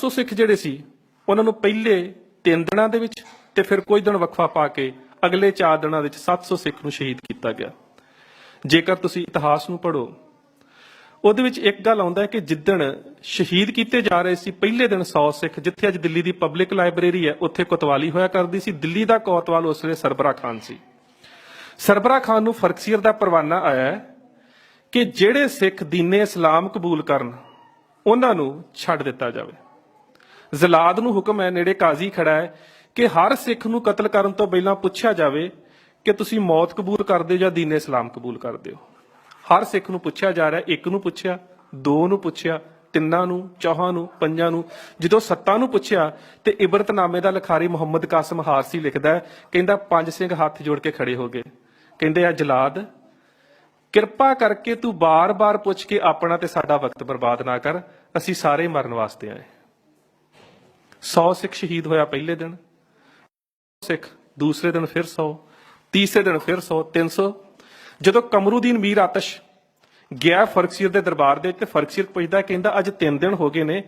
ਸੋ ਸਿੱਖ ਜਿਹੜੇ ਸੀ, ਉਹਨਾਂ ਨੂੰ ਪਹਿਲੇ 3 ਦਿਨਾਂ ਦੇ ਵਿੱਚ ਤੇ ਫਿਰ ਕੁਝ ਦਿਨ ਵਕਫਾ ਪਾ ਕੇ ਅਗਲੇ 4 ਦਿਨਾਂ ਵਿੱਚ 700 ਸਿੱਖ ਨੂੰ ਸ਼ਹੀਦ ਕੀਤਾ ਗਿਆ। ਜੇਕਰ ਤੁਸੀਂ ਇਤਿਹਾਸ ਨੂੰ ਪੜ੍ਹੋ, ਉਹਦੇ ਵਿੱਚ ਇੱਕ ਗੱਲ ਆਉਂਦਾ ਹੈ ਕਿ ਜਿੱਦਣ ਸ਼ਹੀਦ ਕੀਤੇ ਜਾ ਰਹੇ ਸੀ, ਪਹਿਲੇ ਦਿਨ 100 ਸਿੱਖ, ਜਿੱਥੇ ਅੱਜ ਦਿੱਲੀ ਦੀ ਪਬਲਿਕ ਲਾਇਬ੍ਰੇਰੀ ਹੈ, ਉੱਥੇ ਕੋਤਵਾਲੀ ਹੋਇਆ ਕਰਦੀ ਸੀ। ਦਿੱਲੀ ਦਾ ਕੋਤਵਾਲ ਉਸ ਵੇਲੇ ਸਰਬਰਾ ਖਾਨ ਸੀ। ਸਰਬਰਾ ਖਾਨ ਨੂੰ ਫਰਕਸੀਰ ਦਾ ਪਰਵਾਨਾ ਆਇਆ ਕਿ ਜਿਹੜੇ ਸਿੱਖ ਦੀਨੇ ਇਸਲਾਮ ਕਬੂਲ ਕਰਨ, ਉਹਨਾਂ ਨੂੰ ਛੱਡ ਦਿੱਤਾ ਜਾਵੇ। ਜ਼ਲਾਦ ਨੂੰ ਹੁਕਮ ਹੈ, ਨੇੜੇ ਕਾਜ਼ੀ ਖੜਾ ਹੈ, ਕਿ ਹਰ ਸਿੱਖ ਨੂੰ ਕਤਲ ਕਰਨ ਤੋਂ ਪਹਿਲਾਂ ਪੁੱਛਿਆ ਜਾਵੇ ਕਿ ਤੁਸੀਂ ਮੌਤ ਕਬੂਲ ਕਰਦੇ ਹੋ ਜਾਂ ਦੀਨੇ ਇਸਲਾਮ ਕਬੂਲ ਕਰਦੇ ਹੋ। ਹਰ ਸਿੱਖ ਨੂੰ ਪੁੱਛਿਆ ਜਾ ਰਿਹਾ, ਇੱਕ ਨੂੰ ਪੁੱਛਿਆ, ਦੋ ਨੂੰ ਪੁੱਛਿਆ, ਤਿੰਨਾਂ ਨੂੰ, ਚੌਹਾਂ ਨੂੰ, ਪੰਜਾਂ ਨੂੰ, ਜਦੋਂ ਸੱਤਾਂ ਨੂੰ ਪੁੱਛਿਆ ਤੇ ਇਬਰਤਨਾਮੇ ਦਾ ਲਿਖਾਰੀ ਮੁਹੰਮਦ ਕਾਸਮ ਹਾਰਸੀ ਲਿਖਦਾ ਹੈ, ਕਹਿੰਦਾ ਪੰਜ ਸਿੰਘ ਹੱਥ ਜੋੜ ਕੇ ਖੜੇ ਹੋ ਗਏ। ਕਹਿੰਦੇ ਆ, ਜਲਾਦ, ਕਿਰਪਾ ਕਰਕੇ ਤੂੰ ਬਾਰ-ਬਾਰ ਪੁੱਛ ਕੇ ਆਪਣਾ ਤੇ ਸਾਡਾ ਵਕਤ ਬਰਬਾਦ ਨਾ ਕਰ, ਅਸੀਂ ਸਾਰੇ ਮਰਨ ਵਾਸਤੇ ਆਏ। 100 ਸਿੱਖ ਸ਼ਹੀਦ ਹੋਇਆ ਪਹਿਲੇ ਦਿਨ, ਸਿੱਖ ਦੂਸਰੇ ਦਿਨ ਫਿਰ 100 ਤੀਸਰੇ ਦਿਨ ਫਿਰ 100 300 ਜਦੋਂ ਕਮਰੂਦੀਨ ਮੀਰ ਆਤਸ਼ ਗਿਆ ਫਰਕਸੀਰ ਦੇ ਦਰਬਾਰ ਦੇ ਵਿੱਚ ਤੇ ਫਰਕਸੀਰ ਪੁੱਛਦਾ, ਕਹਿੰਦਾ, ਅੱਜ 3 ਦਿਨ ਹੋ ਗਏ ਨੇ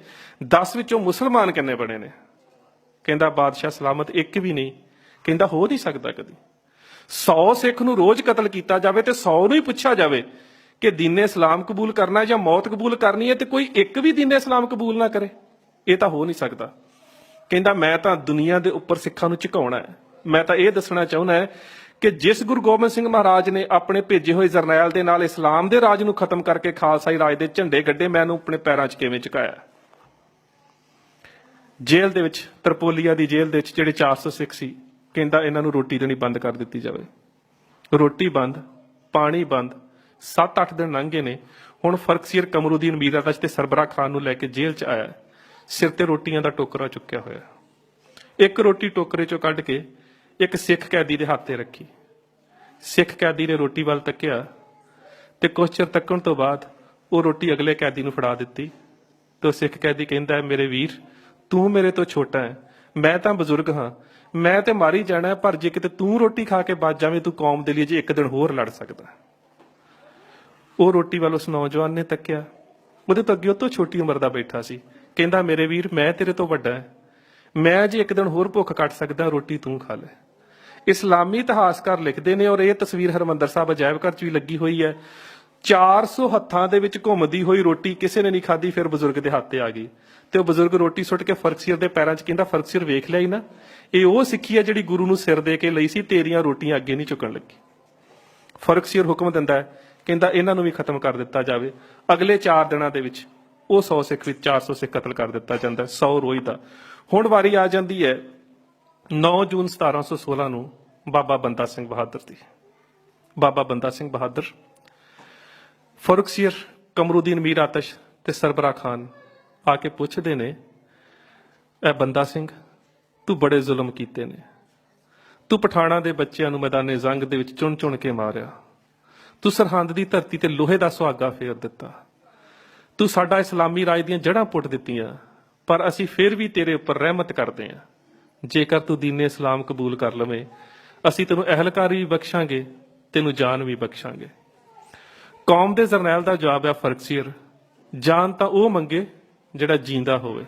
10 ਵਿੱਚੋਂ ਮੁਸਲਮਾਨ ਕਿੰਨੇ ਬਣੇ ਨੇ? ਕਹਿੰਦਾ, ਬਾਦਸ਼ਾਹ ਸਲਾਮਤ ਇੱਕ ਵੀ ਨਹੀਂ। ਕਹਿੰਦਾ, ਹੋ ਨਹੀਂ ਸਕਦਾ ਕਦੀ। 100 ਸਿੱਖ ਨੂੰ ਰੋਜ਼ ਕਤਲ ਕੀਤਾ ਜਾਵੇ ਤੇ 100 ਨੂੰ ਹੀ ਪੁੱਛਿਆ ਜਾਵੇ ਕਿ ਦੀਨੇ ਇਸਲਾਮ ਕਬੂਲ ਕਰਨਾ ਜਾਂ ਮੌਤ ਕਬੂਲ ਕਰਨੀ ਹੈ ਤੇ ਕੋਈ ਇੱਕ ਵੀ ਦੀਨੇ ਇਸਲਾਮ ਕਬੂਲ ਨਾ ਕਰੇ। ਇਹ ਤਾਂ ਹੋ ਨਹੀਂ ਸਕਦਾ। ਕਹਿੰਦਾ, ਮੈਂ ਤਾਂ ਦੁਨੀਆ ਦੇ ਉੱਪਰ ਸਿੱਖਾਂ ਨੂੰ ਝੁਕਾਉਣਾ ਹੈ। ਮੈਂ ਤਾਂ ਇਹ ਦੱਸਣਾ ਚਾਹੁੰਦਾ ਹੈ ਕਿ ਜਿਸ ਗੁਰੂ ਗੋਬਿੰਦ ਸਿੰਘ ਮਹਾਰਾਜ ਨੇ ਆਪਣੇ ਭੇਜੇ ਹੋਏ ਜਰਨੈਲ ਦੇ ਨਾਲ ਇਸਲਾਮ ਦੇ ਰਾਜ ਨੂੰ ਖਤਮ ਕਰਕੇ ਖਾਲਸਾਈ ਰਾਜ ਦੇ ਝੰਡੇ ਗੱਡੇ ਮੈਂ ਇਹਨੂੰ ਆਪਣੇ ਪੈਰਾਂ 'ਚ ਕਿਵੇਂ ਝੁਕਾਇਆ? ਜੇਲ੍ਹ ਦੇ ਵਿੱਚ, ਤਰਪੋਲੀਆ ਦੀ ਜੇਲ੍ਹ ਦੇ ਵਿੱਚ ਜਿਹੜੇ 400 ਸਿੱਖ ਸੀ, ਕਹਿੰਦਾ ਇਹਨਾਂ ਨੂੰ ਰੋਟੀ ਦੇਣੀ ਬੰਦ ਕਰ ਦਿੱਤੀ ਜਾਵੇ। ਰੋਟੀ ਬੰਦ, ਪਾਣੀ ਬੰਦ 7-8 ਦਿਨ ਲੰਘ ਗਏ ਨੇ। ਹੁਣ ਫਰਕਸੀਰ ਕਮਰੂਦੀਨ ਮੀਰਾ ਤੇ ਸਰਬਰਾ ਖਾਨ ਨੂੰ ਲੈ ਕੇ ਜੇਲ੍ਹ 'ਚ ਆਇਆ ਸਿਰ ਤੇ ਰੋਟੀਆਂ ਦਾ ਟੋਕਰਾ ਚੁੱਕਿਆ ਹੋਇਆ। ਇੱਕ ਰੋਟੀ ਟੋਕਰੇ 'ਚੋਂ ਕੱਢ ਕੇ ਇੱਕ ਸਿੱਖ ਕੈਦੀ ਦੇ ਹੱਥ ਤੇ ਰੱਖੀ। ਸਿੱਖ ਕੈਦੀ ਨੇ ਰੋਟੀ ਵੱਲ ਤੱਕਿਆ ਤੇ ਕੁਛ ਚਿਰ ਤੱਕਣ ਤੋਂ ਬਾਅਦ ਉਹ ਰੋਟੀ ਅਗਲੇ ਕੈਦੀ ਨੂੰ ਫੜਾ ਦਿੱਤੀ ਤੇ ਉਹ ਸਿੱਖ ਕੈਦੀ ਕਹਿੰਦਾ ਹੈ, ਮੇਰੇ ਵੀਰ ਤੂੰ ਮੇਰੇ ਤੋਂ ਛੋਟਾ ਹੈ। ਮੈਂ ਤਾਂ ਬਜ਼ੁਰਗ ਹਾਂ। ਮੈਂ ਤੇ ਮਾਰੀ ਜਾਣਾ ਪਰ ਜੇ ਕਿਤੇ ਤੂੰ ਰੋਟੀ ਖਾ ਕੇ ਬਚ ਜਾਵੇਂ ਤੂੰ ਕੌਮ ਦੇ ਲਈ ਜੇ ਇੱਕ ਦਿਨ ਹੋਰ ਲੜ ਸਕਦਾ ਉਹ ਰੋਟੀ ਵੱਲ ਉਸ ਨੌਜਵਾਨ ਨੇ ਤੱਕਿਆ। ਉਹਦੇ ਤੋਂ ਅੱਗੇ ਉਹ ਤੋਂ ਛੋਟੀ ਉਮਰ ਦਾ ਬੈਠਾ ਸੀ। ਕਹਿੰਦਾ, ਮੇਰੇ ਵੀਰ, ਮੈਂ ਤੇਰੇ ਤੋਂ ਵੱਡਾ ਹਾਂ। ਮੈਂ ਜੇ ਇੱਕ ਦਿਨ ਹੋਰ ਭੁੱਖ ਕੱਟ ਸਕਦਾ, ਰੋਟੀ ਤੂੰ ਖਾ ਲੈ। ਇਸਲਾਮੀ ਇਤਿਹਾਸਕਾਰ ਲਿਖਦੇ ਨੇ ਔਰ ਇਹ ਤਸਵੀਰ ਹਰਮੰਦਰ ਸਾਹਿਬ ਅਜਾਇਬ ਘਰ 'ਚ ਵੀ ਲੱਗੀ ਹੋਈ ਹੈ। 400 ਹੱਥਾਂ ਦੇ ਵਿੱਚ ਘੁੰਮਦੀ ਹੋਈ ਰੋਟੀ ਕਿਸੇ ਨੇ ਨਹੀਂ ਖਾਧੀ, ਫਿਰ ਬਜ਼ੁਰਗ ਦੇ ਹੱਥ ਤੇ ਆ ਗਈ। ਤੇ ਉਹ ਬਜ਼ੁਰਗ ਰੋਟੀ ਸੁੱਟ ਕੇ ਫਰਕਸੀਰ ਦੇ ਪੈਰਾਂ 'ਚ ਕਹਿੰਦਾ ਫਰਕਸੀਰ ਵੇਖ ਲਿਆ ਹੀ ਨਾ। ਇਹ ਉਹ ਸਿੱਖੀ ਹੈ ਜਿਹੜੀ ਗੁਰੂ ਨੂੰ ਸਿਰ ਦੇ ਕੇ ਲਈ ਸੀ, ਤੇਰੀਆਂ ਰੋਟੀਆਂ ਅੱਗੇ ਨਹੀਂ ਚੁੱਕਣ ਲੱਗੀ। ਫਰਕਸੀਰ ਹੁਕਮ ਦਿੰਦਾ ਕਹਿੰਦਾ, ਇਹਨਾਂ ਨੂੰ ਵੀ ਖਤਮ ਕਰ ਦਿੱਤਾ ਜਾਵੇ। ਅਗਲੇ 4 ਦਿਨਾਂ ਦੇ ਵਿੱਚ ਉਹ 100 ਸਿੱਖ ਵਿੱਚ 400 ਸਿੱਖ ਕਤਲ ਕਰ ਦਿੱਤਾ ਜਾਂਦਾ ਹੈ 100 ਰੋਜ਼ ਦਾ। ਹੁਣ ਵਾਰੀ ਆ ਜਾਂਦੀ ਹੈ 9 ਜੂਨ 1716 ਨੂੰ ਬਾਬਾ ਬੰਦਾ ਸਿੰਘ ਬਹਾਦਰ ਦੀ। ਬਾਬਾ ਬੰਦਾ ਸਿੰਘ ਬਹਾਦਰ ਫਰੁਖਸੀਰ ਕਮਰੂਦੀਨ ਮੀਰ ਆਤਸ਼ ਤੇ ਸਰਬਰਾ ਖਾਨ ਆ ਕੇ ਪੁੱਛਦੇ ਨੇ ਇਹ ਬੰਦਾ ਸਿੰਘ, ਤੂੰ ਬੜੇ ਜ਼ੁਲਮ ਕੀਤੇ ਨੇ। ਤੂੰ ਪਠਾਣਾ ਦੇ ਬੱਚਿਆਂ ਨੂੰ ਮੈਦਾਨੇ ਜੰਗ ਦੇ ਵਿੱਚ ਚੁਣ ਚੁਣ ਕੇ ਮਾਰਿਆ। ਤੂੰ ਸਰਹੰਦ ਦੀ ਧਰਤੀ ਤੇ ਲੋਹੇ ਦਾ ਸੁਹਾਗਾ ਫੇਰ ਦਿੱਤਾ। ਤੂੰ ਸਾਡਾ ਇਸਲਾਮੀ ਰਾਜ ਦੀਆਂ ਜੜ੍ਹਾਂ ਪੁੱਟ ਦਿੱਤੀਆਂ, ਪਰ ਅਸੀਂ ਫਿਰ ਵੀ ਤੇਰੇ ਉੱਪਰ ਰਹਿਮਤ ਕਰਦੇ ਹਾਂ। ਜੇਕਰ ਤੂੰ ਦੀਨੇ ਇਸਲਾਮ ਕਬੂਲ ਕਰ ਲਵੇਂ, ਅਸੀਂ ਤੈਨੂੰ ਅਹਿਲਕਾਰ ਵੀ ਬਖਸ਼ਾਂਗੇ, ਤੈਨੂੰ ਜਾਨ ਵੀ ਬਖਸ਼ਾਂਗੇ। ਕੌਮ ਦੇ ਜਰਨੈਲ ਦਾ ਜਵਾਬ ਹੈ ਫਰਕਸੀਰ ਜਾਨ ਤਾਂ ਉਹ ਮੰਗੇ ਜਿਹੜਾ ਜੀਂਦਾ ਹੋਵੇ।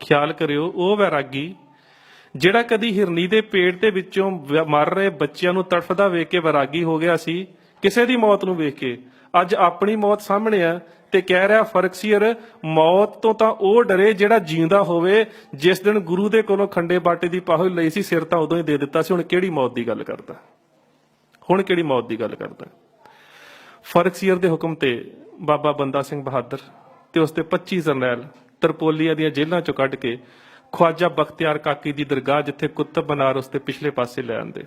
ਖਿਆਲ ਕਰਿਓ, ਉਹ ਵੈਰਾਗੀ ਜਿਹੜਾ ਕਦੀ ਹਿਰਨੀ ਦੇ ਪੇਟ ਦੇ ਵਿੱਚੋਂ ਮਰ ਰਹੇ ਬੱਚਿਆਂ ਨੂੰ ਤੜਫਦਾ ਵੇਖ ਕੇ ਵੈਰਾਗੀ ਹੋ ਗਿਆ ਸੀ, ਕਿਸੇ ਦੀ ਮੌਤ ਨੂੰ ਵੇਖ ਕੇ। ਅੱਜ ਆਪਣੀ ਮੌਤ ਸਾਹਮਣੇ ਆ ਤੇ ਕਹਿ ਰਿਹਾ ਫਰਕਸੀਅਰ ਮੌਤ ਤੋਂ ਤਾਂ ਉਹ ਡਰੇ ਜਿਹੜਾ ਜਿਉਂਦਾ ਹੋਵੇ। ਜਿਸ ਦਿਨ ਗੁਰੂ ਦੇ ਕੋਲੋਂ ਖੰਡੇ ਬਾਟੇ ਦੀ ਪਾਹੋ ਲਈ ਸੀ, ਸਿਰ ਤਾਂ ਉਦੋਂ ਹੀ ਦੇ ਦਿੱਤਾ ਸੀ। ਹੁਣ ਕਿਹੜੀ ਮੌਤ ਦੀ ਗੱਲ ਕਰਦਾ? ਹੁਣ ਕਿਹੜੀ ਮੌਤ ਦੀ ਗੱਲ ਕਰਦਾ? ਫਰਕਸੀਅਰ ਦੇ ਹੁਕਮ ਤੇ ਬਾਬਾ ਬੰਦਾ ਸਿੰਘ ਬਹਾਦਰ ਤੇ ਉਸ ਦੇ 25 ਜਰਨੈਲ ਤਰਪੋਲੀਆ ਦੀਆਂ ਜੇਲ੍ਹਾਂ ਚੋਂ ਕੱਢ ਕੇ ਖਵਾਜਾ ਬਖਤਿਆਰ ਕਾਕੀ ਦੀ ਦਰਗਾਹ ਜਿੱਥੇ ਕੁਤਬ ਬਨਾਰਸ ਦੇ ਪਿਛਲੇ ਪਾਸੇ ਲੈ ਆਂਦੇ।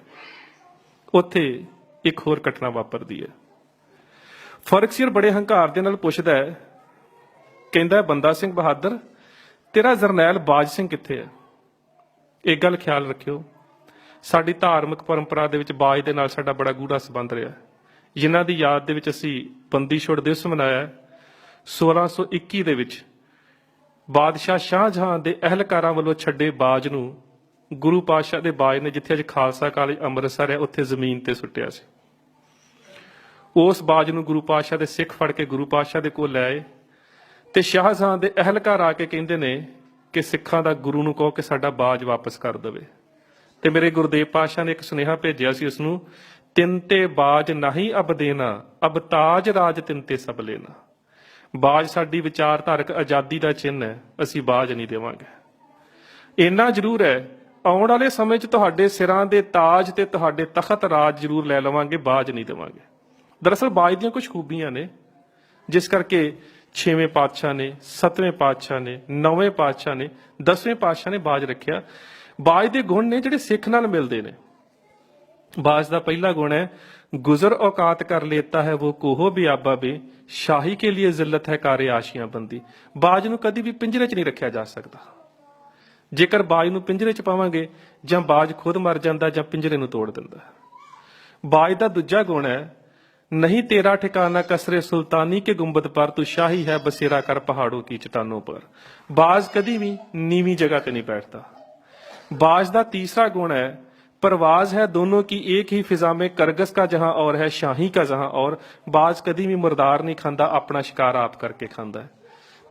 ਉੱਥੇ ਇੱਕ ਹੋਰ ਘਟਨਾ ਵਾਪਰਦੀ ਹੈ। ਫਰਕਸੀਰ ਬੜੇ ਹੰਕਾਰ ਦੇ ਨਾਲ ਪੁੱਛਦਾ ਹੈ। ਕਹਿੰਦਾ ਬੰਦਾ ਸਿੰਘ ਬਹਾਦਰ, ਤੇਰਾ ਜਰਨੈਲ ਬਾਜ ਸਿੰਘ ਕਿੱਥੇ ਹੈ? ਇਹ ਗੱਲ ਖਿਆਲ ਰੱਖਿਓ, ਸਾਡੀ ਧਾਰਮਿਕ ਪਰੰਪਰਾ ਦੇ ਵਿੱਚ ਬਾਜ ਦੇ ਨਾਲ ਸਾਡਾ ਬੜਾ ਗੂੜਾ ਸੰਬੰਧ ਰਿਹਾ ਜਿਨ੍ਹਾਂ ਦੀ ਯਾਦ ਦੇ ਵਿੱਚ ਅਸੀਂ ਬੰਦੀ ਛੋੜ ਦਿਵਸ ਮਨਾਇਆ ਹੈ। 1621 ਦੇ ਵਿੱਚ ਬਾਦਸ਼ਾਹ ਸ਼ਾਹਜਹਾਂ ਦੇ ਅਹਿਲਕਾਰਾਂ ਵੱਲੋਂ ਛੱਡੇ ਬਾਜ ਨੂੰ ਗੁਰੂ ਪਾਤਸ਼ਾਹ ਦੇ ਬਾਜ ਨੇ ਜਿੱਥੇ ਅੱਜ ਖਾਲਸਾ ਕਾਲਜ ਅੰਮ੍ਰਿਤਸਰ ਹੈ, ਉੱਥੇ ਜ਼ਮੀਨ ਤੇ ਸੁੱਟਿਆ ਸੀ। ਉਸ ਬਾਜ ਨੂੰ ਗੁਰੂ ਪਾਤਸ਼ਾਹ ਦੇ ਸਿੱਖ ਫੜ ਕੇ ਗੁਰੂ ਪਾਤਸ਼ਾਹ ਦੇ ਕੋਲ ਲੈ ਆਏ। ਤੇ ਸ਼ਾਹਜਹਾਂ ਦੇ ਅਹਿਲਕਾਰ ਆ ਕੇ ਕਹਿੰਦੇ ਨੇ ਕਿ ਸਿੱਖਾਂ ਦਾ ਗੁਰੂ ਨੂੰ ਕਹੋ ਕਿ ਸਾਡਾ ਬਾਜ ਵਾਪਸ ਕਰ ਦੇਵੇ। ਤੇ ਮੇਰੇ ਗੁਰਦੇਵ ਪਾਤਸ਼ਾਹ ਨੇ ਇੱਕ ਸੁਨੇਹਾ ਭੇਜਿਆ ਸੀ ਉਸ ਨੂੰ ਤਿੰਨ ਤੇ ਬਾਜ ਨਹੀਂ ਅਬ ਦੇਣਾ ਅਬ ਤਾਜ ਰਾਜ ਤਿੰਨ ਤੇ ਸਭ ਲੈਣਾ ਬਾਜ ਸਾਡੀ ਵਿਚਾਰਧਾਰਕ ਆਜ਼ਾਦੀ ਦਾ ਚਿੰਨ੍ਹ ਹੈ, ਅਸੀਂ ਬਾਜ ਨਹੀਂ ਦੇਵਾਂਗੇ। ਇੰਨਾ ਜ਼ਰੂਰ ਹੈ, ਆਉਣ ਵਾਲੇ ਸਮੇਂ 'ਚ ਤੁਹਾਡੇ ਸਿਰਾਂ ਦੇ ਤਾਜ ਤੇ ਤੁਹਾਡੇ ਤਖਤ ਰਾਜ ਜ਼ਰੂਰ ਲੈ ਲਵਾਂਗੇ, ਬਾਜ ਨਹੀਂ ਦੇਵਾਂਗੇ। ਦਰਅਸਲ ਬਾਜ ਦੀਆਂ ਕੁਝ ਖੂਬੀਆਂ ਨੇ, ਜਿਸ ਕਰਕੇ ਛੇਵੇਂ ਪਾਤਸ਼ਾਹ ਨੇ, ਸੱਤਵੇਂ ਪਾਤਸ਼ਾਹ ਨੇ, ਨੌਵੇਂ ਪਾਤਸ਼ਾਹ ਨੇ, ਦਸਵੇਂ ਪਾਤਸ਼ਾਹ ਨੇ ਬਾਜ ਰੱਖਿਆ। ਬਾਜ ਦੇ ਗੁਣ ਨੇ ਜਿਹੜੇ ਸਿੱਖ ਨਾਲ ਮਿਲਦੇ ਨੇ। ਬਾਜ ਦਾ ਪਹਿਲਾ ਗੁਣ ਹੈ, ਗੁਜ਼ਰ ਔਕਾਤ ਕਰ ਲੇਤਾ ਹੈ ਉਹ ਕੋਹੋ ਵੀ ਆਬਾ ਬੇ, ਸ਼ਾਹੀ ਕੇ ਲਈ ਜ਼ਿਲਤ ਹੈ ਕਾਰੇ ਆਸ਼ੀਆਂ ਬੰਦੀ। ਬਾਜ ਨੂੰ ਕਦੀ ਵੀ ਪਿੰਜਰੇ 'ਚ ਨਹੀਂ ਰੱਖਿਆ ਜਾ ਸਕਦਾ। ਜੇਕਰ ਬਾਜ ਨੂੰ ਪਿੰਜਰੇ 'ਚ ਪਾਵਾਂਗੇ, ਜਾਂ ਬਾਜ ਖੁਦ ਮਰ ਜਾਂਦਾ ਜਾਂ ਪਿੰਜਰੇ ਨੂੰ ਤੋੜ ਦਿੰਦਾ। ਬਾਜ ਦਾ ਦੂਜਾ ਗੁਣ ਹੈ नहीं तेरा ठिकाना कसरे सुल्तानी के गुंबद पर तू शाही है बसेरा कर पहाड़ों की चट्टानों पर बाज कदी भी नीवी जगह ते नहीं बैठता बाज का तीसरा गुण है परवाज है दोनों की एक ही फिजा में करगस का जहां और है शाही का जहां और बाज कदी भी मुर्दार नहीं खांदा अपना शिकार आप करके खांदा है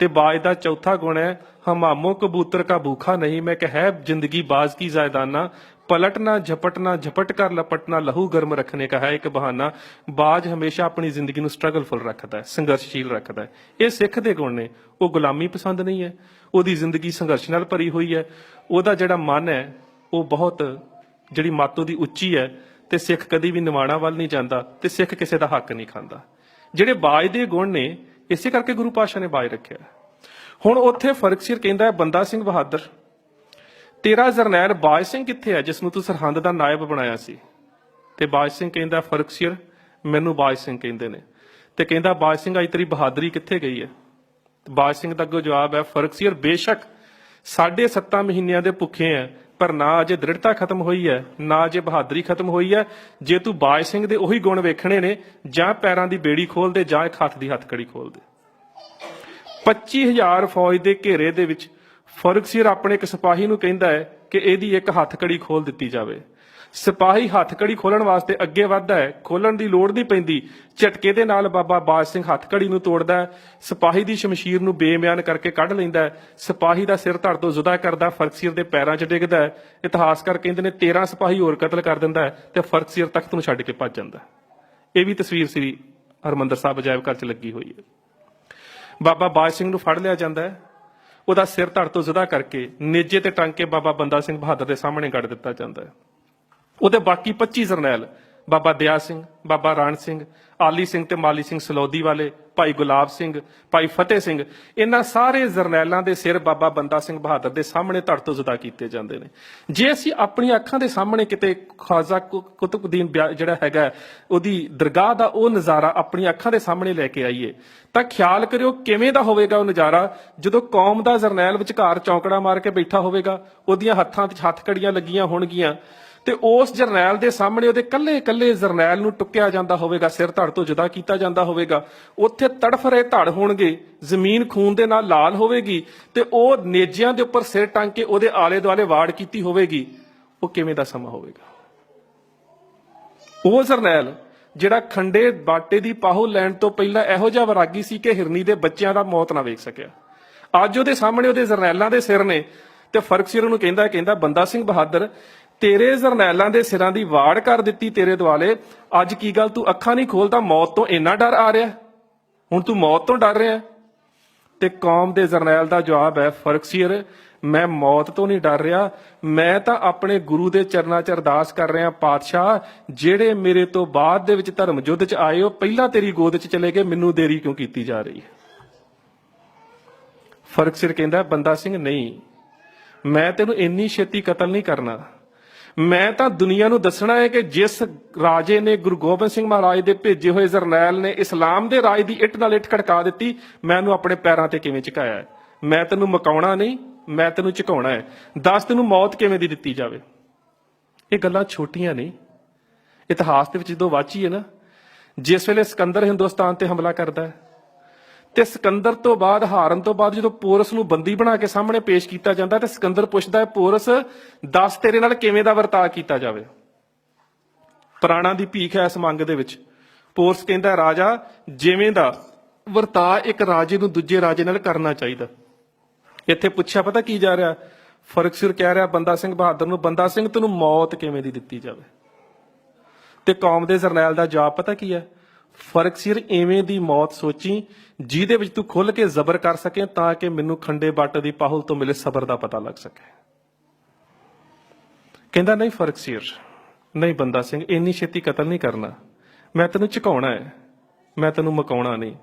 ਤੇ ਬਾਜ ਦਾ ਚੌਥਾ ਗੁਣ ਹੈ, ਹਮਾਮੋ ਕਬੂਤਰ ਕਾ ਭੂਖਾ ਨਹੀਂ, ਮੈਂ ਕਿ ਹੈ ਜ਼ਿੰਦਗੀ ਬਾਜ਼ ਕੀ ਜ਼ਾਇਦਾਨਾ ਪਲਟਣਾ, ਝਪਟਣਾ, ਝਪਟ ਕਰ ਲਪਟਣਾ, ਲਹੂ ਗਰਮ ਰੱਖਣੇ ਕਾ ਹੈ ਬਹਾਨਾ। ਬਾਜ ਹਮੇਸ਼ਾ ਆਪਣੀ ਜ਼ਿੰਦਗੀ ਨੂੰ ਸਟਰਗਲਫੁਲ ਰੱਖਦਾ ਹੈ, ਸੰਘਰਸ਼ਸ਼ੀਲ ਰੱਖਦਾ ਹੈ। ਇਹ ਸਿੱਖ ਦੇ ਗੁਣ ਨੇ, ਉਹ ਗੁਲਾਮੀ ਪਸੰਦ ਨਹੀਂ ਹੈ। ਉਹਦੀ ਜ਼ਿੰਦਗੀ ਸੰਘਰਸ਼ ਨਾਲ ਭਰੀ ਹੋਈ ਹੈ। ਉਹਦਾ ਜਿਹੜਾ ਮਨ ਹੈ, ਉਹ ਬਹੁਤ, ਜਿਹੜੀ ਮਾਤੋ ਦੀ ਉੱਚੀ ਹੈ, ਤੇ ਸਿੱਖ ਕਦੀ ਵੀ ਨਿਵਾਣਾ ਵੱਲ ਨਹੀਂ ਜਾਂਦਾ, ਤੇ ਸਿੱਖ ਕਿਸੇ ਦਾ ਹੱਕ ਨਹੀਂ ਖਾਂਦਾ। ਜਿਹੜੇ ਬਾਜ ਦੇ ਗੁਣ ਨੇ ਇਸੇ ਕਰਕੇ ਗੁਰੂ ਪਾਸ਼ਾ ਨੇ ਬਾਜ ਰੱਖਿਆ। ਹੁਣ ਉੱਥੇ ਫਰਕਸੀਰ ਕਹਿੰਦਾ ਹੈ, ਬੰਦਾ ਸਿੰਘ ਬਹਾਦਰ, ਤੇਰਾ ਜਰਨੈਲ ਬਾਜ ਸਿੰਘ ਕਿੱਥੇ ਹੈ ਜਿਸ ਨੂੰ ਤੂੰ ਸਰਹੰਦ ਦਾ ਨਾਇਬ ਬਣਾਇਆ ਸੀ? ਤੇ ਬਾਜ ਸਿੰਘ ਕਹਿੰਦਾ ਫਰਕਸੀਰ ਮੈਨੂੰ ਬਾਜ ਸਿੰਘ ਕਹਿੰਦੇ ਨੇ। ਤੇ ਕਹਿੰਦਾ, ਬਾਜ ਸਿੰਘ, ਅੱਜ ਤੇਰੀ ਬਹਾਦਰੀ ਕਿੱਥੇ ਗਈ ਹੈ? ਬਾਜ ਸਿੰਘ ਦਾ ਅੱਗੋਂ ਜਵਾਬ ਹੈ ਫਰਕਸੀਰ ਬੇਸ਼ੱਕ ਸਾਢੇ ਸੱਤਾਂ ਮਹੀਨਿਆਂ ਦੇ ਭੁੱਖੇ ਆ ਪਰ ਨਾ ਅਜੇ ਦ੍ਰਿੜਤਾ ਖਤਮ ਹੋਈ ਹੈ, ਨਾ ਅਜੇ ਬਹਾਦਰੀ ਖਤਮ ਹੋਈ ਹੈ। ਜੇ ਤੂੰ ਬਾਜ ਸਿੰਘ ਦੇ ਉਹੀ ਗੁਣ ਵੇਖਣੇ ਨੇ, ਜਾਂ ਪੈਰਾਂ ਦੀ ਬੇੜੀ ਖੋਲ ਦੇ ਜਾਂ ਇੱਕ ਹੱਥ ਦੀ ਹੱਥਕੜੀ ਖੋਲ ਦੇ 25000 ਫੌਜ ਦੇ ਘੇਰੇ ਦੇ ਵਿੱਚ ਫਰਕਸੀਰ ਆਪਣੇ ਇੱਕ ਸਿਪਾਹੀ ਨੂੰ ਕਹਿੰਦਾ ਹੈ ਕਿ ਇਹਦੀ ਇੱਕ ਹੱਥਕੜੀ ਖੋਲ ਦਿੱਤੀ ਜਾਵੇ। ਸਿਪਾਹੀ ਹੱਥਕੜੀ ਖੋਲਣ ਵਾਸਤੇ ਅੱਗੇ ਵੱਧਦਾ ਹੈ। ਖੋਲਣ ਦੀ ਲੋੜ ਨਹੀਂ ਪੈਂਦੀ। ਝਟਕੇ ਦੇ ਨਾਲ ਬਾਬਾ ਬਾਜ ਸਿੰਘ ਹੱਥਕੜੀ ਨੂੰ ਤੋੜਦਾ ਹੈ। ਸਿਪਾਹੀ ਦੀ ਸ਼ਮਸ਼ੀਰ ਨੂੰ ਬੇਮਿਆਨ ਕਰਕੇ ਕੱਢ ਲੈਂਦਾ ਹੈ। ਸਿਪਾਹੀ ਦਾ ਸਿਰ ਧੜ ਤੋਂ ਜੁਦਾ ਕਰਦਾ ਫਰਕਸੀਰ ਦੇ ਪੈਰਾਂ 'ਚ ਡਿੱਗਦਾ ਹੈ। ਇਤਿਹਾਸਕਾਰ ਕਹਿੰਦੇ ਨੇ 13 ਸਿਪਾਹੀ ਹੋਰ ਕਤਲ ਕਰ ਦਿੰਦਾ ਹੈ ਤੇ ਫਰਕਸੀਰ ਤਖਤ ਨੂੰ ਛੱਡ ਕੇ ਭੱਜ ਜਾਂਦਾ ਹੈ। ਇਹ ਵੀ ਤਸਵੀਰ ਸ੍ਰੀ ਹਰਮੰਦਰ ਸਾਹਿਬ ਅਜਾਇਬ ਘਰ 'ਚ ਲੱਗੀ ਹੋਈ ਹੈ। ਬਾਬਾ ਬਾਜ ਸਿੰਘ ਨੂੰ ਫੜ ਲਿਆ ਜਾਂਦਾ ਹੈ। ਉਹਦਾ ਸਿਰ ਧੜ ਤੋਂ ਜੁਦਾ ਕਰਕੇ ਨੇਜੇ ਤੇ ਟੰਗ ਕੇ ਬਾਬਾ ਬੰਦਾ ਸਿੰਘ ਬਹਾਦਰ ਦੇ ਸਾਹਮਣੇ ਕੱਢ ਦਿੱਤਾ ਜਾਂਦਾ ਹੈ। ਉਹਦੇ ਬਾਕੀ 25 ਜਰਨੈਲ, ਬਾਬਾ ਦਿਆ ਸਿੰਘ, ਬਾਬਾ ਰਾਣ ਸਿੰਘ, ਆਲੀ ਸਿੰਘ ਤੇ ਮਾਲੀ ਸਿੰਘ ਸਲੌਦੀ ਵਾਲੇ, ਭਾਈ ਗੁਲਾਬ ਸਿੰਘ, ਭਾਈ ਫਤਿਹ ਸਿੰਘ, ਇਹਨਾਂ ਸਾਰੇ ਜਰਨੈਲਾਂ ਦੇ ਸਿਰ ਬਾਬਾ ਬੰਦਾ ਸਿੰਘ ਬਹਾਦਰ ਦੇ ਸਾਹਮਣੇ ਧੜ ਤੋਂ ਜੁਦਾ ਕੀਤੇ ਜਾਂਦੇ ਨੇ। ਜੇ ਅਸੀਂ ਆਪਣੀਆਂ ਅੱਖਾਂ ਦੇ ਸਾਹਮਣੇ ਕਿਤੇ ਖਾਜ਼ਾ ਕੁ- ਕੁਤਬਦੀਨ ਜਿਹੜਾ ਹੈਗਾ ਉਹਦੀ ਦਰਗਾਹ ਦਾ ਉਹ ਨਜ਼ਾਰਾ ਆਪਣੀਆਂ ਅੱਖਾਂ ਦੇ ਸਾਹਮਣੇ ਲੈ ਕੇ ਆਈਏ, ਤਾਂ ਖਿਆਲ ਕਰਿਓ ਕਿਵੇਂ ਦਾ ਹੋਵੇਗਾ ਉਹ ਨਜ਼ਾਰਾ? ਜਦੋਂ ਕੌਮ ਦਾ ਜਰਨੈਲ ਵਿਚਕਾਰ ਚੌਂਕੜਾ ਮਾਰ ਕੇ ਬੈਠਾ ਹੋਵੇਗਾ, ਉਹਦੀਆਂ ਹੱਥਾਂ 'ਚ ਹੱਥ ਕੜੀਆਂ ਲੱਗੀਆਂ ਹੋਣਗੀਆਂ ਤੇ ਉਸ ਜਰਨੈਲ ਦੇ ਸਾਹਮਣੇ ਉਹਦੇ ਕੱਲੇ ਕੱਲੇ ਜਰਨੈਲ ਨੂੰ ਟੁੱਕਿਆ ਜਾਂਦਾ ਹੋਵੇਗਾ, ਸਿਰ ਧੜ ਤੋਂ ਜਦਾ ਕੀਤਾ ਜਾਂਦਾ ਹੋਵੇਗਾ। ਉੱਥੇ ਤੜਫ ਰਹੇ ਧੜ ਹੋਣਗੇ, ਜ਼ਮੀਨ ਖੂਨ ਦੇ ਨਾਲ ਲਾਲ ਹੋਵੇਗੀ ਤੇ ਉਹ ਨੇਜਿਆਂ ਦੇ ਉੱਪਰ ਸਿਰ ਟੰਗ ਕੇ ਉਹਦੇ ਆਲੇ ਦੁਆਲੇ ਵਾੜ ਕੀਤੀ ਹੋਵੇਗੀ। ਉਹ ਕਿਵੇਂ ਦਾ ਸਮਾਂ ਹੋਵੇਗਾ? ਉਹ ਜਰਨੈਲ ਜਿਹੜਾ ਖੰਡੇ ਬਾਟੇ ਦੀ ਪਾਹੂ ਲੈਣ ਤੋਂ ਪਹਿਲਾਂ ਇਹੋ ਜਿਹਾ ਵਰਾਗੀ ਸੀ ਕਿ ਹਿਰਨੀ ਦੇ ਬੱਚਿਆਂ ਦਾ ਮੌਤ ਨਾ ਵੇਖ ਸਕਿਆ। ਅੱਜ ਉਹਦੇ ਸਾਹਮਣੇ ਉਹਦੇ ਜਰਨੈਲਾਂ ਦੇ ਸਿਰ ਨੇ ਤੇ ਫ਼ਰਕ ਸਿਰ ਨੂੰ ਕਹਿੰਦਾ ਕਹਿੰਦਾ ਬੰਦਾ ਸਿੰਘ ਬਹਾਦਰ ਤੇਰੇ ਜਰਨੈਲਾਂ ਦੇ ਸਿਰਾਂ ਦੀ ਵਾੜ ਕਰ ਦਿੱਤੀ ਤੇਰੇ ਦੁਆਲੇ। ਅੱਜ ਕੀ ਗੱਲ? ਤੂੰ ਅੱਖਾਂ ਨਹੀਂ ਖੋਲਦਾ, ਮੌਤ ਤੋਂ ਇੰਨਾ ਡਰ ਆ ਰਿਹਾ। ਹੁਣ ਤੂੰ ਮੌਤ ਤੋਂ ਡਰ ਰਿਹਾ। ਤੇ ਕੌਮ ਦੇ ਜਰਨੈਲ ਦਾ ਜਵਾਬ ਹੈ ਫਰਕਸੀਰ ਮੈਂ ਮੌਤ ਤੋਂ ਨਹੀਂ ਡਰ ਰਿਹਾ। ਮੈਂ ਤਾਂ ਆਪਣੇ ਗੁਰੂ ਦੇ ਚਰਨਾਂ 'ਚ ਅਰਦਾਸ ਕਰ ਰਿਹਾ, ਪਾਤਸ਼ਾਹ, ਜਿਹੜੇ ਮੇਰੇ ਤੋਂ ਬਾਅਦ ਦੇ ਵਿੱਚ ਧਰਮ ਯੁੱਧ 'ਚ ਆਏ ਉਹ ਪਹਿਲਾਂ ਤੇਰੀ ਗੋਦ 'ਚ ਚਲੇ ਗਏ, ਮੈਨੂੰ ਦੇਰੀ ਕਿਉਂ ਕੀਤੀ ਜਾ ਰਹੀ ਹੈ? ਫਰਕਸੀਰ ਕਹਿੰਦਾ ਬੰਦਾ ਸਿੰਘ, ਨਹੀਂ, ਮੈਂ ਤੈਨੂੰ ਇੰਨੀ ਛੇਤੀ ਕਤਲ ਨਹੀਂ ਕਰਨਾ। ਮੈਂ ਤਾਂ ਦੁਨੀਆ ਨੂੰ ਦੱਸਣਾ ਹੈ ਕਿ ਜਿਸ ਰਾਜੇ ਨੇ ਗੁਰੂ ਗੋਬਿੰਦ ਸਿੰਘ ਮਹਾਰਾਜ ਦੇ ਭੇਜੇ ਹੋਏ ਜਰਨੈਲ ਨੇ ਇਸਲਾਮ ਦੇ ਰਾਜ ਦੀ ਇੱਟ ਨਾਲ ਇੱਟ ਖੜਕਾ ਦਿੱਤੀ, ਮੈਂ ਉਹਨੂੰ ਆਪਣੇ ਪੈਰਾਂ ਤੇ ਕਿਵੇਂ ਝੁਕਾਇਆ ਮੈਂ ਤੈਨੂੰ ਮਕਾਉਣਾ ਨਹੀਂ, ਮੈਂ ਤੈਨੂੰ ਝੁਕਾਉਣਾ ਹੈ। ਦੱਸ ਤੈਨੂੰ ਮੌਤ ਕਿਵੇਂ ਦੀ ਦਿੱਤੀ ਜਾਵੇ? ਇਹ ਗੱਲਾਂ ਛੋਟੀਆਂ ਨਹੀਂ। ਇਤਿਹਾਸ ਦੇ ਵਿੱਚ ਜਦੋਂ ਵਾਚੀ ਹੈ ਨਾ, ਜਿਸ ਵੇਲੇ ਸਿਕੰਦਰ ਹਿੰਦੁਸਤਾਨ ਤੇ ਹਮਲਾ ਕਰਦਾ ਹੈ ਤੇ ਸਿਕੰਦਰ ਤੋਂ ਬਾਅਦ, ਹਾਰਨ ਤੋਂ ਬਾਅਦ ਜਦੋਂ ਪੋਰਸ ਨੂੰ ਬੰਦੀ ਬਣਾ ਕੇ ਸਾਹਮਣੇ ਪੇਸ਼ ਕੀਤਾ ਜਾਂਦਾ, ਤੇ ਸਿਕੰਦਰ ਪੁੱਛਦਾ ਹੈ, ਪੋਰਸ, ਦੱਸ ਤੇਰੇ ਨਾਲ ਕਿਵੇਂ ਦਾ ਵਰਤਾਅ ਕੀਤਾ ਜਾਵੇ? ਪ੍ਰਾਣਾ ਦੀ ਭੀਖ ਹੈ ਇਸ ਮੰਗ ਦੇ ਵਿੱਚ। ਪੋਰਸ ਕਹਿੰਦਾ, ਰਾਜਾ, ਜਿਵੇਂ ਦਾ ਵਰਤਾ ਇੱਕ ਰਾਜੇ ਨੂੰ ਦੂਜੇ ਰਾਜੇ ਨਾਲ ਕਰਨਾ ਚਾਹੀਦਾ। ਇੱਥੇ ਪੁੱਛਿਆ, ਪਤਾ ਕੀ ਜਾ ਰਿਹਾ? ਫ਼ਰਕ ਸਿਰ ਕਹਿ ਰਿਹਾ, ਬੰਦਾ ਸਿੰਘ ਬਹਾਦਰ ਨੂੰ, ਬੰਦਾ ਸਿੰਘ, ਤੈਨੂੰ ਮੌਤ ਕਿਵੇਂ ਦੀ ਦਿੱਤੀ ਜਾਵੇ? ਤੇ ਕੌਮ ਦੇ ਜਰਨੈਲ ਦਾ ਜਵਾਬ ਪਤਾ ਕੀ ਹੈ? ਫਰਕਸਿਰ ਐਵੇਂ ਦੀ ਮੌਤ ਸੋਚੀ, ਜਿਹਦੇ ਵਿੱਚ ਤੂੰ ਖੁੱਲ ਕੇ ਜ਼ਬਰ ਕਰ ਸਕੇ ਤਾਂ ਕਿ ਮੈਨੂੰ ਖੰਡੇ ਬੱਟ ਦੀ ਪਾਹੁਲ ਤੋਂ ਮਿਲੇ ਸਬਰ ਦਾ ਪਤਾ ਲੱਗ ਸਕੇ। ਕਹਿੰਦਾ, ਨਹੀਂ ਫਰਕਸਿਰ ਨਹੀਂ ਬੰਦਾ ਸਿੰਘ, ਇੰਨੀ ਛੇਤੀ ਕਤਲ ਨਹੀਂ ਕਰਨਾ। ਮੈਂ ਤੈਨੂੰ ਝੁਕਾਉਣਾ ਹੈ। ਮੈਂ ਤੈਨੂੰ ਮਕਾਉਣਾ ਨਹੀਂ।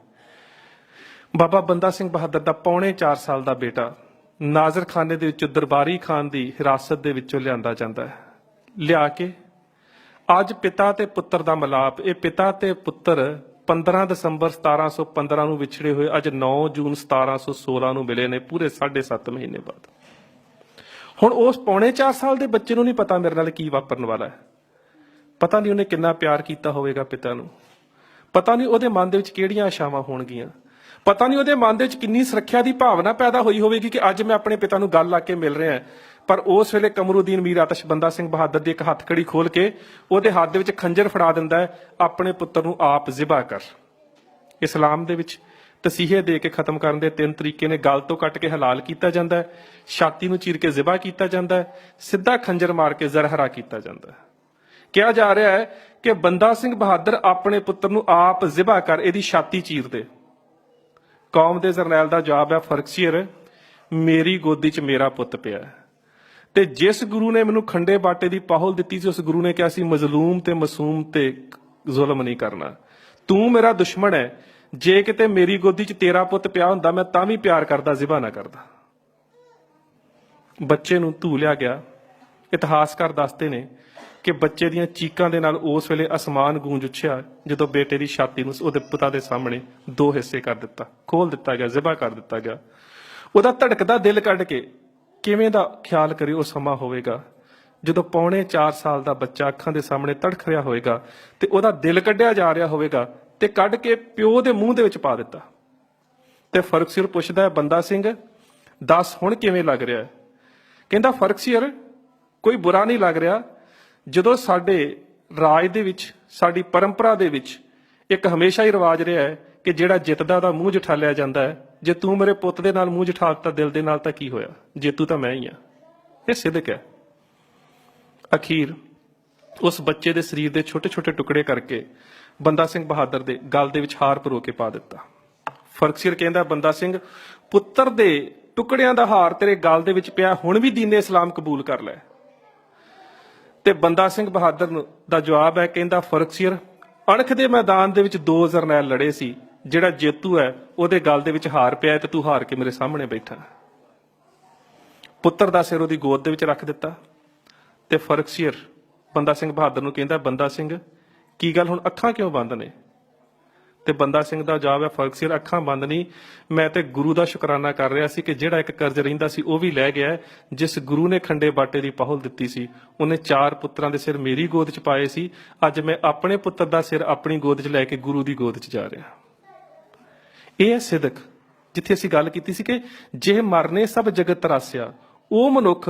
ਬਾਬਾ ਬੰਦਾ ਸਿੰਘ ਬਹਾਦਰ ਦਾ ਪੌਣੇ 4 ਸਾਲ ਦਾ ਬੇਟਾ ਨਾਜ਼ਰ ਖਾਨੇ ਦੇ ਵਿੱਚੋਂ ਦਰਬਾਰੀ ਖਾਨ ਦੀ ਹਿਰਾਸਤ ਦੇ ਵਿੱਚੋਂ ਲਿਆਂਦਾ ਜਾਂਦਾ ਹੈ। ਲਿਆ ਕੇ ਅੱਜ ਪਿਤਾ ਤੇ ਪੁੱਤਰ ਦਾ ਮਲਾਪ। ਇਹ ਪਿਤਾ ਤੇ ਪੁੱਤਰ 15 ਦਸੰਬਰ 1715 ਨੂੰ ਵਿਛੜੇ ਹੋਏ। ਅੱਜ 9 ਜੂਨ 1716 ਨੂੰ ਮਿਲੇ ਨੇ ਪੂਰੇ 7.5 ਮਹੀਨੇ ਬਾਅਦ। ਹੁਣ ਉਸ ਪੌਣੇ 4 ਸਾਲ ਦੇ ਬੱਚੇ ਨੂੰ ਨਹੀਂ ਪਤਾ ਮੇਰੇ ਨਾਲ ਕੀ ਵਾਪਰਨ ਵਾਲਾ ਹੈ। ਪਤਾ ਨਹੀਂ ਉਹਨੇ ਕਿੰਨਾ ਪਿਆਰ ਕੀਤਾ ਹੋਵੇਗਾ ਪਿਤਾ ਨੂੰ। ਪਤਾ ਨਹੀਂ ਉਹਦੇ ਮਨ ਦੇ ਵਿੱਚ ਕਿਹੜੀਆਂ ਆਸ਼ਾਵਾਂ ਹੋਣਗੀਆਂ। ਪਤਾ ਨਹੀਂ ਉਹਦੇ ਮਨ ਦੇ ਵਿੱਚ ਕਿੰਨੀ ਸੁਰੱਖਿਆ ਦੀ ਭਾਵਨਾ ਪੈਦਾ ਹੋਈ ਹੋਵੇਗੀ ਕਿ ਅੱਜ ਮੈਂ ਆਪਣੇ ਪਿਤਾ ਨੂੰ ਗੱਲ ਲਾ ਕੇ ਮਿਲ ਰਿਹਾ ਹਾਂ। ਪਰ ਉਸ ਵੇਲੇ ਕਮਰੂਦੀਨ ਮੀਰ ਆਤਸ਼ ਬੰਦਾ ਸਿੰਘ ਬਹਾਦਰ ਦੀ ਇੱਕ ਹੱਥਕੜੀ ਖੋਲ ਕੇ ਉਹਦੇ ਹੱਥ ਦੇ ਵਿੱਚ ਖੰਜਰ ਫੜਾ ਦਿੰਦਾ ਹੈ, ਆਪਣੇ ਪੁੱਤਰ ਨੂੰ ਆਪ ਜ਼ਿਬਾ ਕਰ। ਇਸਲਾਮ ਦੇ ਵਿੱਚ ਤਸੀਹੇ ਦੇ ਕੇ ਖਤਮ ਕਰਨ ਦੇ ਤਿੰਨ ਤਰੀਕੇ ਨੇ ਗਲ ਤੋਂ ਕੱਟ ਕੇ ਹਲਾਲ ਕੀਤਾ ਜਾਂਦਾ ਹੈ, ਛਾਤੀ ਨੂੰ ਚੀਰ ਕੇ ਜ਼ਿਬਾ ਕੀਤਾ ਜਾਂਦਾ ਹੈ, ਸਿੱਧਾ ਖੰਜਰ ਮਾਰ ਕੇ ਜ਼ਰਹਰਾ ਕੀਤਾ ਜਾਂਦਾ ਹੈ। ਕਿਹਾ ਜਾ ਰਿਹਾ ਹੈ ਕਿ ਬੰਦਾ ਸਿੰਘ ਬਹਾਦਰ ਆਪਣੇ ਪੁੱਤਰ ਨੂੰ ਆਪ ਜ਼ਿਬਾ ਕਰ, ਇਹਦੀ ਛਾਤੀ ਚੀਰ ਦੇ। ਕੌਮ ਦੇ ਜਰਨੈਲ ਦਾ ਜਵਾਬ ਹੈ, ਫਰਕਸੀਅਰ, ਮੇਰੀ ਗੋਦੀ 'ਚ ਮੇਰਾ ਪੁੱਤ ਪਿਆ ਹੈ। ਤੇ ਜਿਸ ਗੁਰੂ ਨੇ ਮੈਨੂੰ ਖੰਡੇ ਬਾਟੇ ਦੀ ਪਾਹਲ ਦਿੱਤੀ ਸੀ, ਉਸ ਗੁਰੂ ਨੇ ਕਿਹਾ ਸੀ, ਮਜ਼ਲੂਮ ਤੇ ਮਾਸੂਮ ਤੇ ਜ਼ੁਲਮ ਨਹੀਂ ਕਰਨਾ। ਤੂੰ ਮੇਰਾ ਦੁਸ਼ਮਣ ਹੈ। ਜੇ ਕਿਤੇ ਮੇਰੀ ਗੋਦੀ 'ਚ ਤੇਰਾ ਪੁੱਤ ਪਿਆ ਹੁੰਦਾ, ਮੈਂ ਤਾਂ ਵੀ ਪਿਆਰ ਕਰਦਾ, ਜ਼ਿਬਾ ਨਾ ਕਰਦਾ। ਬੱਚੇ ਨੂੰ ਧੂ ਲਿਆ ਗਿਆ। ਇਤਿਹਾਸਕਾਰ ਦੱਸਦੇ ਨੇ ਕਿ ਬੱਚੇ ਦੀਆਂ ਚੀਕਾਂ ਦੇ ਨਾਲ ਉਸ ਵੇਲੇ ਅਸਮਾਨ ਗੂੰਜ ਉੱਠਿਆ, ਜਦੋਂ ਬੇਟੇ ਦੀ ਛਾਤੀ ਨੂੰ ਉਹਦੇ ਪਿਤਾ ਦੇ ਸਾਹਮਣੇ ਦੋ ਹਿੱਸੇ ਕਰ ਦਿੱਤਾ। ਖੋਲ ਦਿੱਤਾ ਗਿਆ, ਜ਼ਿਬਾ ਕਰ ਦਿੱਤਾ ਗਿਆ। ਉਹਦਾ ਧੜਕਦਾ ਦਿਲ ਕੱਢ ਕੇ ਕਿਵੇਂ ਦਾ ਖਿਆਲ ਕਰਿਓ ਉਹ ਸਮਾਂ ਹੋਵੇਗਾ? ਜਦੋਂ ਪੌਣੇ 4 ਸਾਲ ਦਾ ਬੱਚਾ ਅੱਖਾਂ ਦੇ ਸਾਹਮਣੇ ਤੜਖ ਰਿਹਾ ਹੋਵੇਗਾ ਤੇ ਉਹਦਾ ਦਿਲ ਕੱਢਿਆ ਜਾ ਰਿਹਾ ਹੋਵੇਗਾ ਤੇ ਕੱਢ ਕੇ ਪਿਓ ਦੇ ਮੂੰਹ ਦੇ ਵਿੱਚ ਪਾ ਦਿੱਤਾ। ਤੇ ਫਰਕਸੀਰ ਪੁੱਛਦਾ ਹੈ, ਬੰਦਾ ਸਿੰਘ, ਦੱਸ ਹੁਣ ਕਿਵੇਂ ਲੱਗ ਰਿਹਾ? ਕਹਿੰਦਾ ਫਰਕਸੀਰ ਕੋਈ ਬੁਰਾ ਨਹੀਂ ਲੱਗ ਰਿਹਾ। ਜਦੋਂ ਸਾਡੇ ਰਾਜ ਦੇ ਵਿੱਚ, ਸਾਡੀ ਪਰੰਪਰਾ ਦੇ ਵਿੱਚ ਇੱਕ ਹਮੇਸ਼ਾ ਹੀ ਰਿਵਾਜ ਰਿਹਾ ਹੈ ਕਿ ਜਿਹੜਾ ਜਿੱਤਦਾ ਦਾ ਮੂੰਹ ਜਠਾਲਿਆ ਜਾਂਦਾ ਹੈ ਜੇ ਤੂੰ ਮੇਰੇ ਪੁੱਤ ਦੇ ਨਾਲ ਮੂੰਹ ਜਠਾ ਦਿੱਤਾ, ਦਿਲ ਦੇ ਨਾਲ ਤਾਂ ਕੀ ਹੋਇਆ? ਜੇਤੂ ਤਾਂ ਮੈਂ ਹੀ ਆ। ਇਹ ਸਿੱਧਕ ਹੈ। ਅਖੀਰ, ਉਸ ਬੱਚੇ ਦੇ ਸਰੀਰ ਦੇ ਛੋਟੇ-ਛੋਟੇ ਟੁਕੜੇ ਕਰਕੇ ਬੰਦਾ ਸਿੰਘ ਬਹਾਦਰ ਦੇ ਗਲ ਦੇ ਵਿੱਚ ਹਾਰ ਪਰੋ ਕੇ ਪਾ ਦਿੱਤਾ। ਫਰਕਸੀਰ ਕਹਿੰਦਾ, ਬੰਦਾ ਸਿੰਘ, ਪੁੱਤਰ ਦੇ ਟੁਕੜਿਆਂ ਦਾ ਹਾਰ ਤੇਰੇ ਗਲ ਦੇ ਵਿੱਚ ਪਿਆ, ਹੁਣ ਵੀ ਦੀਨੇ ਇਸਲਾਮ ਕਬੂਲ ਕਰ ਲੈ। ਤੇ ਬੰਦਾ ਸਿੰਘ ਬਹਾਦਰ ਦਾ ਜਵਾਬ ਹੈ, ਕਹਿੰਦਾ ਫਰਕਸੀਰ ਅਣਖ ਦੇ ਮੈਦਾਨ ਦੇ ਵਿੱਚ ਦੋ ਜਰਨੈਲ ਲੜੇ ਸੀ। ਜਿਹੜਾ ਜੇਤੂ ਹੈ, ਉਹਦੇ ਗਲ ਦੇ ਵਿੱਚ ਹਾਰ ਪਿਆ ਤੇ ਤੂੰ ਹਾਰ ਕੇ ਮੇਰੇ ਸਾਹਮਣੇ ਬੈਠਾ। ਪੁੱਤਰ ਦਾ ਸਿਰ ਉਹਦੀ ਗੋਦ ਦੇ ਵਿੱਚ ਰੱਖ ਦਿੱਤਾ ਤੇ ਫਰਕਸੀਅਰ ਬੰਦਾ ਸਿੰਘ ਬਹਾਦਰ ਨੂੰ ਕਹਿੰਦਾ, ਬੰਦਾ ਸਿੰਘ, ਕੀ ਗੱਲ ਹੁਣ ਅੱਖਾਂ ਕਿਉਂ ਬੰਦ ਨੇ? ਤੇ ਬੰਦਾ ਸਿੰਘ ਦਾ ਜਵਾਬ ਹੈ ਫਰਕਸੀਅਰ ਅੱਖਾਂ ਬੰਦ ਨਹੀਂ। ਮੈਂ ਤੇ ਗੁਰੂ ਦਾ ਸ਼ੁਕਰਾਨਾ ਕਰ ਰਿਹਾ ਸੀ ਕਿ ਜਿਹੜਾ ਇੱਕ ਕਰਜ਼ ਰਹਿੰਦਾ ਸੀ, ਉਹ ਵੀ ਲੈ ਗਿਆ ਜਿਸ ਗੁਰੂ ਨੇ ਖੰਡੇ ਬਾਟੇ ਦੀ ਪਹਲ ਦਿੱਤੀ ਸੀ। ਉਹਨੇ ਚਾਰ ਪੁੱਤਰਾਂ ਦੇ ਸਿਰ ਮੇਰੀ ਗੋਦ 'ਚ ਪਾਏ ਸੀ। ਅੱਜ ਮੈਂ ਆਪਣੇ ਪੁੱਤਰ ਦਾ ਸਿਰ ਆਪਣੀ ਗੋਦ 'ਚ ਲੈ ਕੇ ਗੁਰੂ ਦੀ ਗੋਦ 'ਚ ਜਾ ਰਿਹਾ ਇਹ ਹੈ ਸਿਦਕ, ਜਿੱਥੇ ਅਸੀਂ ਗੱਲ ਕੀਤੀ ਸੀ ਕਿ ਜੇ ਮਰਨੇ ਸਭ ਜਗਤ ਤਰਾਸਿਆ, ਉਹ ਮਨੁੱਖ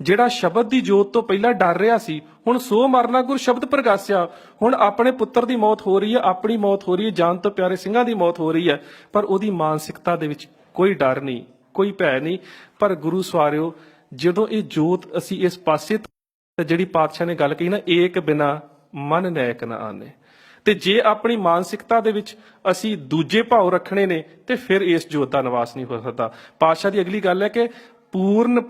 ਜਿਹੜਾ ਸ਼ਬਦ ਦੀ ਜੋਤ ਤੋਂ ਪਹਿਲਾਂ ਡਰ ਰਿਹਾ ਸੀ, ਹੁਣ ਸੋ ਮਰਨਾ ਗੁਰ ਸ਼ਬਦ ਪ੍ਰਗਾਸਿਆ, ਹੁਣ ਆਪਣੇ ਪੁੱਤਰ ਦੀ ਮੌਤ ਹੋ ਰਹੀ ਹੈ, ਆਪਣੀ ਮੌਤ ਹੋ ਰਹੀ ਹੈ, ਜਾਨ ਤੋਂ ਪਿਆਰੇ ਸਿੰਘਾਂ ਦੀ ਮੌਤ ਹੋ ਰਹੀ ਹੈ, ਪਰ ਉਹਦੀ ਮਾਨਸਿਕਤਾ ਦੇ ਵਿੱਚ ਕੋਈ ਡਰ ਨਹੀਂ, ਕੋਈ ਭੈ ਨਹੀਂ। ਪਰ ਗੁਰੂ ਸਵਾਰਿਓ, ਜਦੋਂ ਇਹ ਜੋਤ ਅਸੀਂ ਇਸ ਪਾਸੇ ਤੇ ਜਿਹੜੀ ਪਾਤਸ਼ਾਹ ਨੇ ਗੱਲ ਕਹੀ ਨਾ, ਏਕ ਬਿਨਾ ਮਨ ਨੈਕ ਨਾ ਆਨੇ। ਤੇ ਜੇ ਆਪਣੀ ਮਾਨਸਿਕਤਾ ਦੇ ਵਿੱਚ ਅਸੀਂ ਦੂਜੇ ਭਾਵ ਰੱਖਣੇ ਨੇ, ਤੇ ਫਿਰ ਇਸ ਜੋਤ ਦਾ ਨਿਵਾਸ ਨਹੀਂ ਹੋ ਸਕਦਾ। ਪਾਤਸ਼ਾਹ ਦੀ ਅਗਲੀ ਗੱਲ ਹੈ ਕਿ ਪੂਰਨ